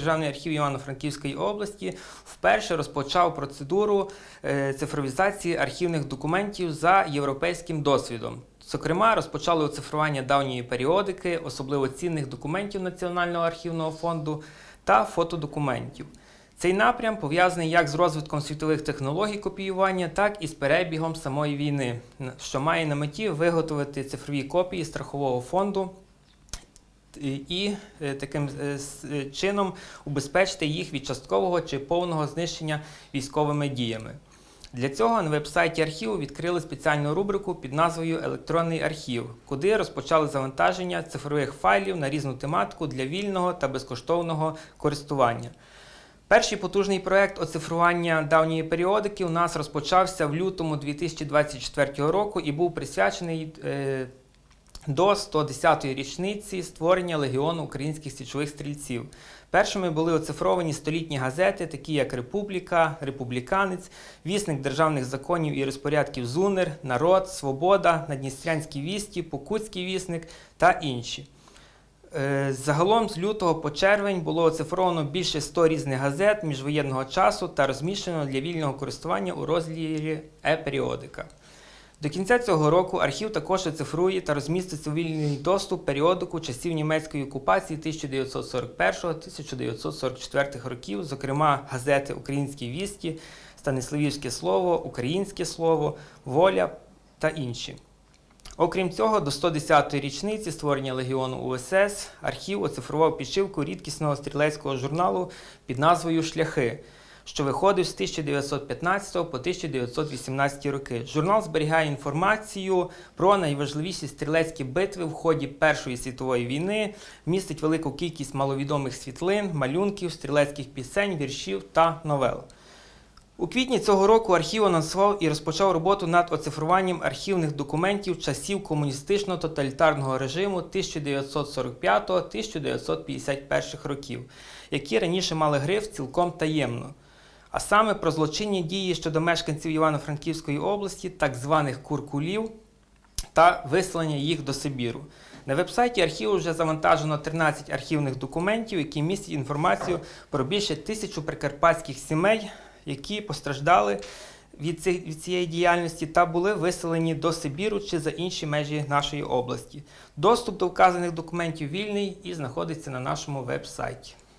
державний архів Івано-Франківської області вперше розпочав процедуру е, цифровізації архівних документів за європейським досвідом. Зокрема, розпочали оцифрування давньої періодики, особливо цінних документів Національного архівного фонду та фотодокументів. Цей напрям пов'язаний як з розвитком світових технологій копіювання, так і з перебігом самої війни, що має на меті виготовити цифрові копії страхового фонду і- е, таким е, е, чином убезпечити їх від часткового чи повного знищення військовими діями. Для цього на веб-сайті архіву відкрили спеціальну рубрику під назвою Електронний архів, куди розпочали завантаження цифрових файлів на різну тематику для вільного та безкоштовного користування. Перший потужний проект оцифрування давньої періодики у нас розпочався в лютому 2024 року і був присвячений до 110-ї річниці створення Легіону українських січових стрільців. Першими були оцифровані столітні газети, такі як Републіка, Републіканець, Вісник державних законів і розпорядків ЗУНИР, Народ, Свобода, Надністрянські вісті, Покутський вісник та інші. Е, Загалом з лютого по червень було оцифровано більше 100 різних газет міжвоєнного часу та розміщено для вільного користування у розділі е-періодика. До кінця цього року архів також оцифрує та розмістить у вільний доступ періодику часів німецької окупації 1941-1944 років, зокрема газети Українські вісті, Станиславівське слово, Українське слово, Воля та інші. Окрім цього, до 110-ї річниці створення Легіону УСС архів оцифрував підшивку рідкісного стрілецького журналу під назвою Шляхи, що виходив з 1915 по 1918 роки. Журнал зберігає інформацію про найважливіші стрілецькі битви в ході Першої світової війни, містить велику кількість маловідомих світлин, малюнків, стрілецьких пісень, віршів та новел. У квітні цього року архів анонсував і розпочав роботу над оцифруванням архівних документів часів комуністичного тоталітарного режиму 1945-1951 років, які раніше мали гриф цілком таємно. А саме про злочинні дії щодо мешканців Івано-Франківської області, так званих куркулів, та виселення їх до Сибіру. На вебсайті архіву вже завантажено 13 архівних документів, які містять інформацію про більше тисячу прикарпатських сімей, які постраждали від, цих, від цієї діяльності та були виселені до Сибіру чи за інші межі нашої області. Доступ до вказаних документів вільний і знаходиться на нашому веб-сайті.